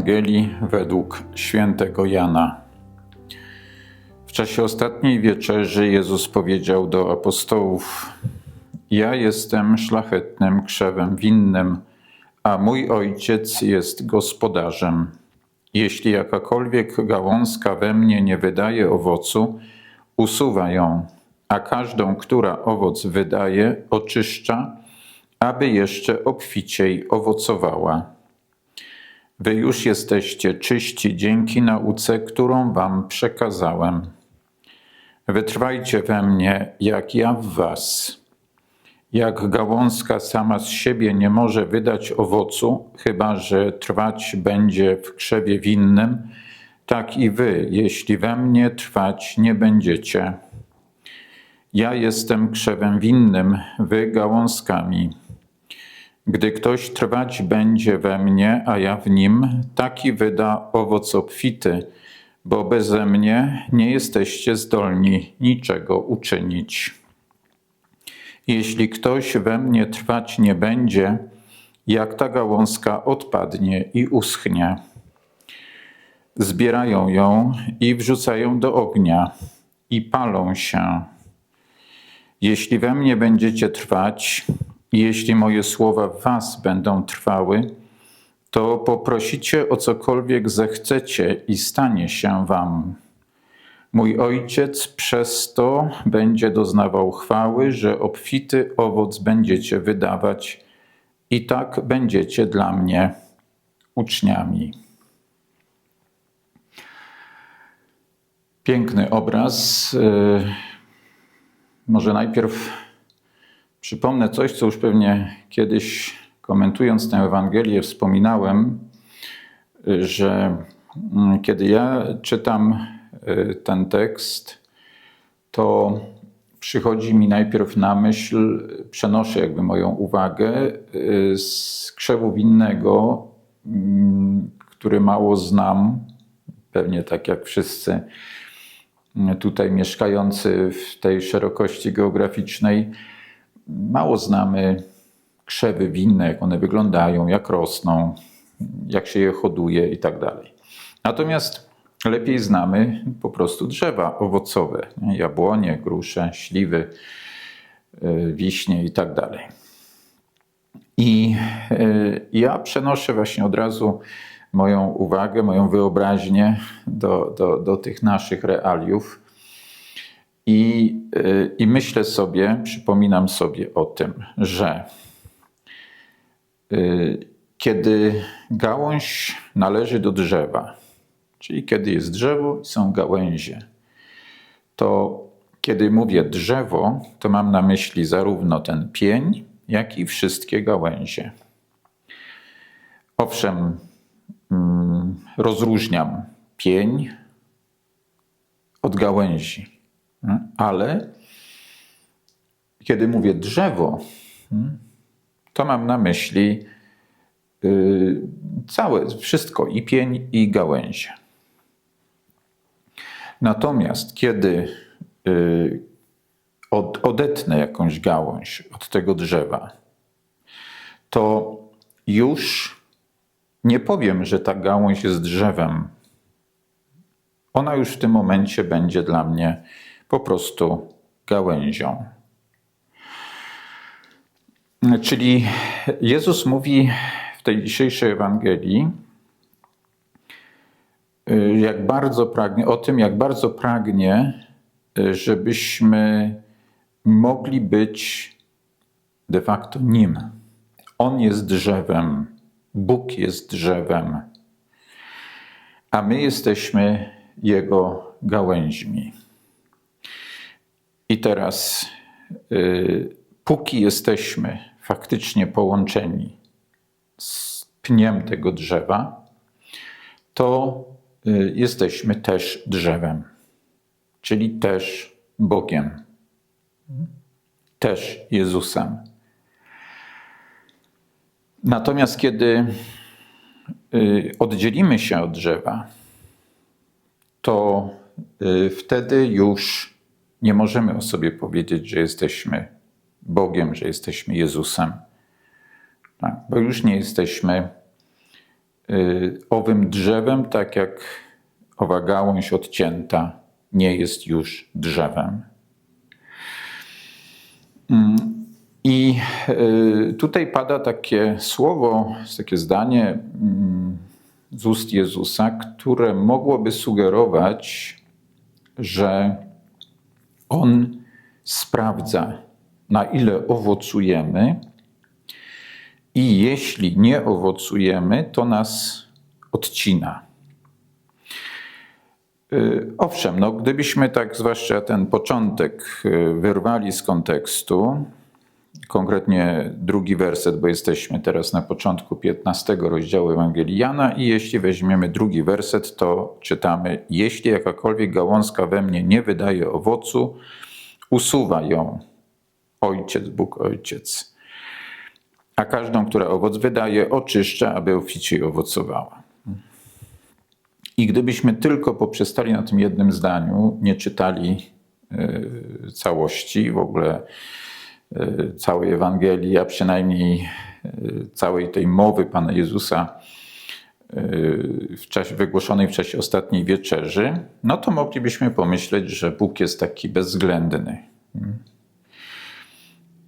Ewangelii według świętego Jana. W czasie ostatniej wieczerzy Jezus powiedział do apostołów: Ja jestem szlachetnym krzewem winnym, a mój ojciec jest gospodarzem. Jeśli jakakolwiek gałązka we mnie nie wydaje owocu, usuwa ją, a każdą, która owoc wydaje, oczyszcza, aby jeszcze obficiej owocowała. Wy już jesteście czyści dzięki nauce, którą wam przekazałem. Wytrwajcie we mnie, jak ja w was. Jak gałązka sama z siebie nie może wydać owocu, chyba że trwać będzie w krzewie winnym, tak i wy, jeśli we mnie trwać nie będziecie. Ja jestem krzewem winnym, wy gałązkami. Gdy ktoś trwać będzie we mnie, a ja w nim, taki wyda owoc obfity, bo beze mnie nie jesteście zdolni niczego uczynić. Jeśli ktoś we mnie trwać nie będzie, jak ta gałązka odpadnie i uschnie. Zbierają ją i wrzucają do ognia i palą się. Jeśli we mnie będziecie trwać, jeśli moje słowa w was będą trwały, to poprosicie o cokolwiek zechcecie i stanie się wam. Mój ojciec przez to będzie doznawał chwały, że obfity owoc będziecie wydawać, i tak będziecie dla mnie uczniami. Piękny obraz. Y, może najpierw Przypomnę coś, co już pewnie kiedyś komentując tę Ewangelię wspominałem, że mm, kiedy ja czytam y, ten tekst, to przychodzi mi najpierw na myśl, przenoszę jakby moją uwagę y, z krzewu winnego, mm, który mało znam, pewnie tak jak wszyscy y, tutaj mieszkający w tej szerokości geograficznej mało znamy krzewy winne, jak one wyglądają, jak rosną, jak się je hoduje i tak dalej. Natomiast lepiej znamy po prostu drzewa owocowe, jabłonie, grusze, śliwy, e, wiśnie i tak dalej. I e, ja przenoszę właśnie od razu moją uwagę, moją wyobraźnię do, do, do tych naszych realiów i, y, I myślę sobie, przypominam sobie o tym, że y, kiedy gałąź należy do drzewa, czyli kiedy jest drzewo i są gałęzie, to kiedy mówię drzewo, to mam na myśli zarówno ten pień, jak i wszystkie gałęzie. Owszem, mm, rozróżniam pień od gałęzi. Hmm? Ale kiedy mówię drzewo, hmm, to mam na myśli y, całe, wszystko, i pień, i gałęzie. Natomiast kiedy y, odetnę jakąś gałąź od tego drzewa, to już nie powiem, że ta gałąź jest drzewem. Ona już w tym momencie będzie dla mnie po prostu gałęzią. Czyli Jezus mówi w tej dzisiejszej Ewangelii, y, jak bardzo pragnie, o tym, jak bardzo pragnie, y, żebyśmy mogli być de facto Nim. On jest drzewem, Bóg jest drzewem, a my jesteśmy Jego gałęźmi. I teraz, y, póki jesteśmy faktycznie połączeni z pniem tego drzewa, to y, jesteśmy też drzewem, czyli też Bogiem, też Jezusem. Natomiast kiedy y, oddzielimy się od drzewa, to wtedy już nie możemy o sobie powiedzieć, że jesteśmy Bogiem, że jesteśmy Jezusem, tak, bo już nie jesteśmy y, owym drzewem, tak jak owa gałąź odcięta nie jest już drzewem. Mm, I y, tutaj pada takie słowo, takie zdanie mm, z ust Jezusa, które mogłoby sugerować, że On sprawdza, na ile owocujemy, i jeśli nie owocujemy, to nas odcina. Y, owszem, no, gdybyśmy tak, zwłaszcza ten początek, y, wyrwali z kontekstu, konkretnie drugi werset, bo jesteśmy teraz na początku 15 rozdziału Ewangelii Jana i jeśli weźmiemy drugi werset, to czytamy: Jeśli jakakolwiek gałązka we mnie nie wydaje owocu, usuwa ją Ojciec, Bóg Ojciec. A każdą, która owoc wydaje, oczyszcza, aby oficie owocowała. I gdybyśmy tylko poprzestali na tym jednym zdaniu, nie czytali y, całości, w ogóle całej Ewangelii, a przynajmniej y, całej tej mowy Pana Jezusa w czasie, wygłoszonej w czasie ostatniej wieczerzy, no to moglibyśmy pomyśleć, że Bóg jest taki bezwzględny.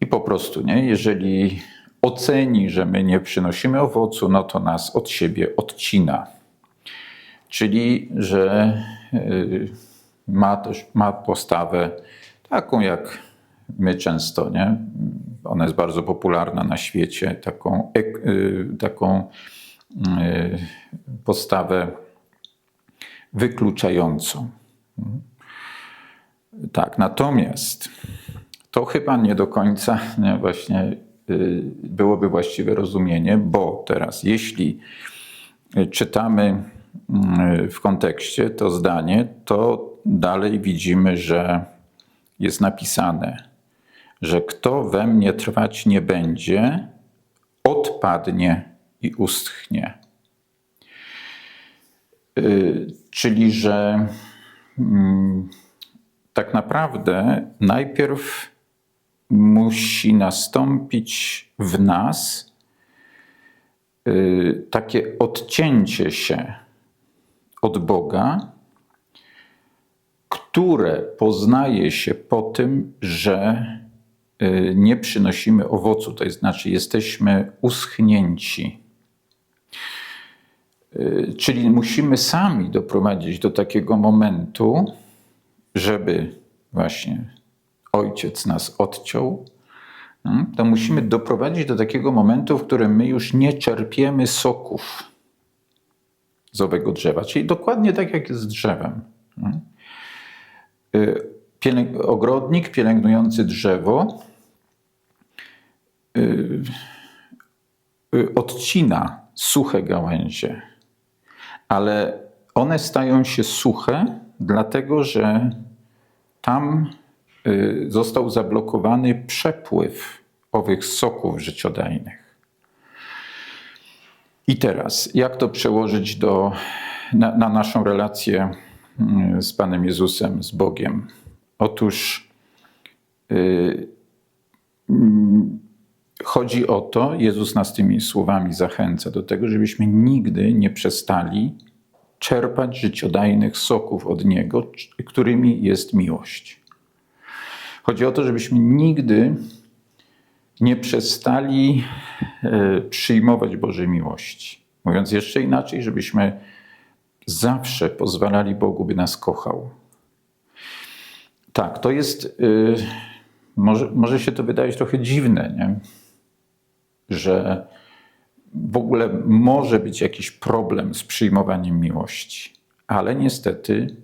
I po prostu, nie? jeżeli oceni, że my nie przynosimy owocu, no to nas od siebie odcina. Czyli, że y, ma też ma postawę taką jak my często, nie? Ona jest bardzo popularna na świecie, taką, y, taką y, postawę wykluczającą. Tak, natomiast to chyba nie do końca nie, właśnie byłoby właściwe rozumienie, bo teraz, jeśli czytamy w kontekście to zdanie, to dalej widzimy, że jest napisane, że kto we mnie trwać nie będzie, odpadnie i uschnie. Y, czyli, że mm, tak naprawdę najpierw musi nastąpić w nas y, takie odcięcie się od Boga, które poznaje się po tym, że nie przynosimy owocu, to znaczy jesteśmy uschnięci. Y, czyli musimy sami doprowadzić do takiego momentu, żeby właśnie ojciec nas odciął, mm, to musimy doprowadzić do takiego momentu, w którym my już nie czerpiemy soków z owego drzewa. Czyli dokładnie tak jak jest z drzewem. Y, ogrodnik pielęgnujący drzewo y, y, odcina suche gałęzie, ale one stają się suche, dlatego że tam został zablokowany przepływ owych soków życiodajnych. I teraz, jak to przełożyć do, na, na naszą relację mm, z Panem Jezusem, z Bogiem? Otóż yy, chodzi o to, Jezus nas tymi słowami zachęca do tego, żebyśmy nigdy nie przestali czerpać życiodajnych soków od Niego, którymi jest miłość. Chodzi o to, żebyśmy nigdy nie przestali e, przyjmować Bożej miłości. Mówiąc jeszcze inaczej, żebyśmy zawsze pozwalali Bogu, by nas kochał. Tak, to jest, e, może, może się to wydawać trochę dziwne, nie? że w ogóle może być jakiś problem z przyjmowaniem miłości, ale niestety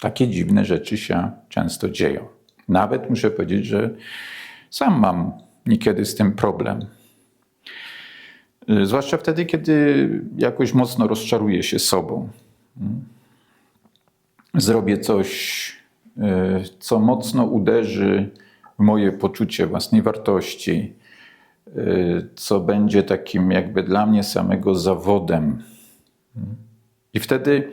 takie dziwne rzeczy się często dzieją. Nawet muszę powiedzieć, że sam mam niekiedy z tym problem. Y, zwłaszcza wtedy, kiedy jakoś mocno rozczaruję się sobą. Zrobię coś, co mocno uderzy w moje poczucie własnej wartości, y, co będzie takim jakby dla mnie samego zawodem. I wtedy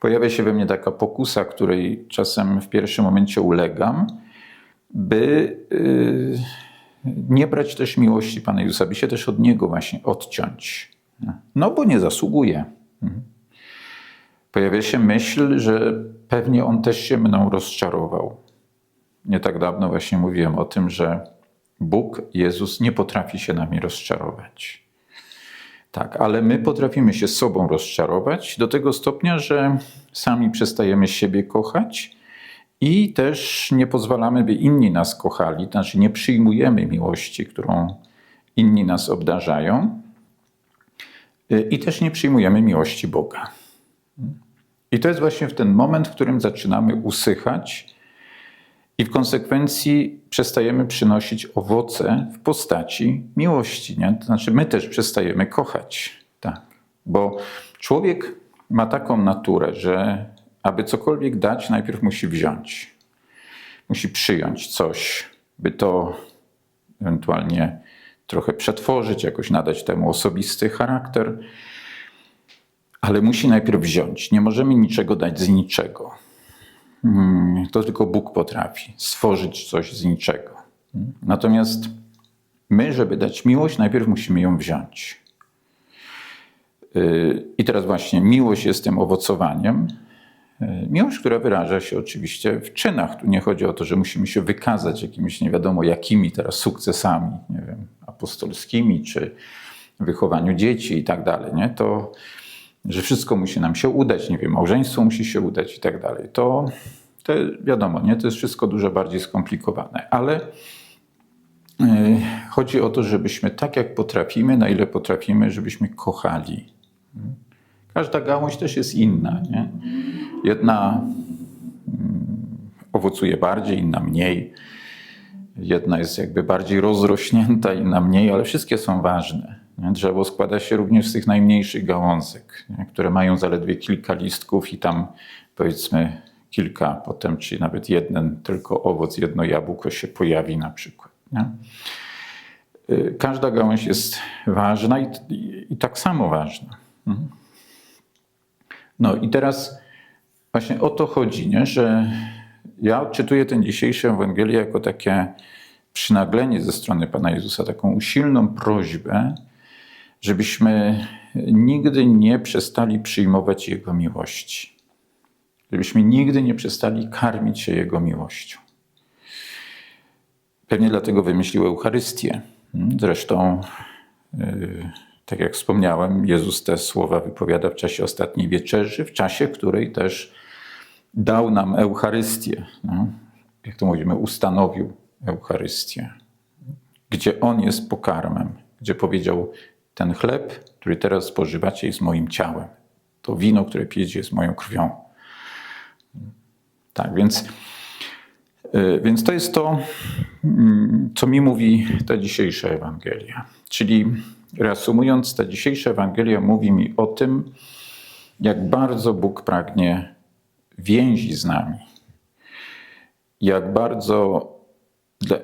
pojawia się we mnie taka pokusa, której czasem w pierwszym momencie ulegam, by nie brać też miłości Pana Jezusa, by się też od Niego właśnie odciąć. No bo nie zasługuje. Pojawia się myśl, że pewnie on też się mną rozczarował. Nie tak dawno właśnie mówiłem o tym, że Bóg, Jezus nie potrafi się nami rozczarować. Tak, ale my potrafimy się sobą rozczarować do tego stopnia, że sami przestajemy siebie kochać i też nie pozwalamy, by inni nas kochali, znaczy nie przyjmujemy miłości, którą inni nas obdarzają i też nie przyjmujemy miłości Boga. I to jest właśnie w ten moment, w którym zaczynamy usychać i w konsekwencji przestajemy przynosić owoce w postaci miłości. Nie? To znaczy, my też przestajemy kochać. Tak. Bo człowiek ma taką naturę, że aby cokolwiek dać, najpierw musi wziąć. Musi przyjąć coś, by to ewentualnie trochę przetworzyć, jakoś nadać temu osobisty charakter. Ale musi najpierw wziąć. Nie możemy niczego dać z niczego. Hmm, to tylko Bóg potrafi stworzyć coś z niczego. Natomiast my, żeby dać miłość, najpierw musimy ją wziąć. Yy, I teraz właśnie miłość jest tym owocowaniem. Yy, miłość, która wyraża się oczywiście w czynach. Tu nie chodzi o to, że musimy się wykazać jakimiś nie wiadomo jakimi teraz sukcesami, nie wiem, apostolskimi czy wychowaniu dzieci i tak dalej. Nie? To że wszystko musi nam się udać, nie wiem, małżeństwo musi się udać i tak dalej. To, to wiadomo, nie? to jest wszystko dużo bardziej skomplikowane, ale yy, chodzi o to, żebyśmy tak jak potrafimy, na ile potrafimy, żebyśmy kochali. Każda gałąź też jest inna. Nie? Jedna yy, owocuje bardziej, inna mniej. Jedna jest jakby bardziej rozrośnięta, inna mniej, ale wszystkie są ważne. Drzewo składa się również z tych najmniejszych gałązek, które mają zaledwie kilka listków i tam powiedzmy kilka potem, czy nawet jeden tylko owoc, jedno jabłko się pojawi na przykład. Nie? Y, każda gałąź jest ważna i, i, i tak samo ważna. Mhm. No i teraz właśnie o to chodzi, nie? że ja odczytuję ten dzisiejszy Ewangelię jako takie przynaglenie ze strony Pana Jezusa, taką usilną prośbę, żebyśmy nigdy nie przestali przyjmować Jego miłości. Żebyśmy nigdy nie przestali karmić się Jego miłością. Pewnie dlatego wymyślił Eucharystię. Zresztą, yy, tak jak wspomniałem, Jezus te słowa wypowiada w czasie ostatniej wieczerzy, w czasie, której też dał nam Eucharystię. No, jak to mówimy, ustanowił Eucharystię, gdzie On jest pokarmem, gdzie powiedział: ten chleb, który teraz spożywacie, jest moim ciałem. To wino, które pijecie, jest moją krwią. Tak, więc, y, więc to jest to, mm, co mi mówi ta dzisiejsza Ewangelia. Czyli reasumując, ta dzisiejsza Ewangelia mówi mi o tym, jak bardzo Bóg pragnie więzi z nami. Jak bardzo,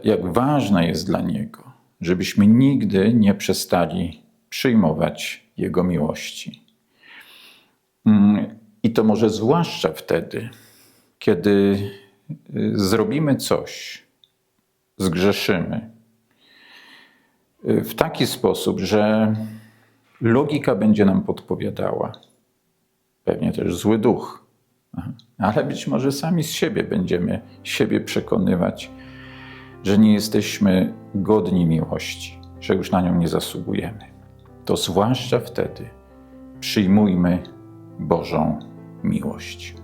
jak ważne jest dla Niego, żebyśmy nigdy nie przestali przyjmować Jego miłości. Mm, I to może zwłaszcza wtedy, kiedy y, zrobimy coś, zgrzeszymy y, w taki sposób, że logika będzie nam podpowiadała, pewnie też zły duch, ale być może sami z siebie będziemy siebie przekonywać, że nie jesteśmy godni miłości, że już na nią nie zasługujemy to zwłaszcza wtedy przyjmujmy Bożą miłość.